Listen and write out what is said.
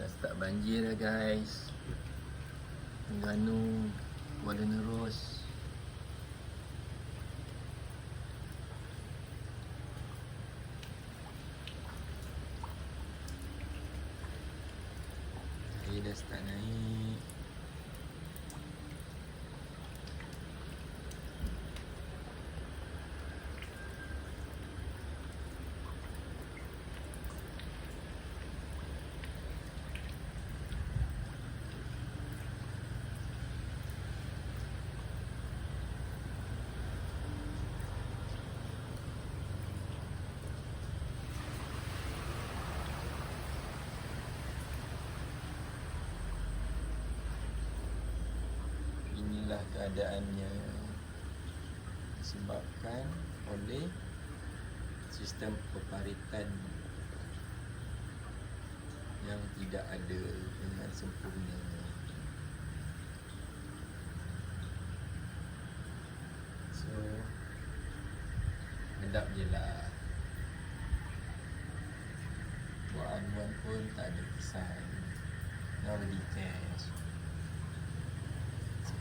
Dah start banjir dah guys. Terengganu Kuala Nerus. Air dah start naik Inilah keadaannya. Disebabkan oleh sistem peparitan yang tidak ada dengan sempurna. So Sedap je lah. Buat anuan pun tak ada kesan. Nobody cares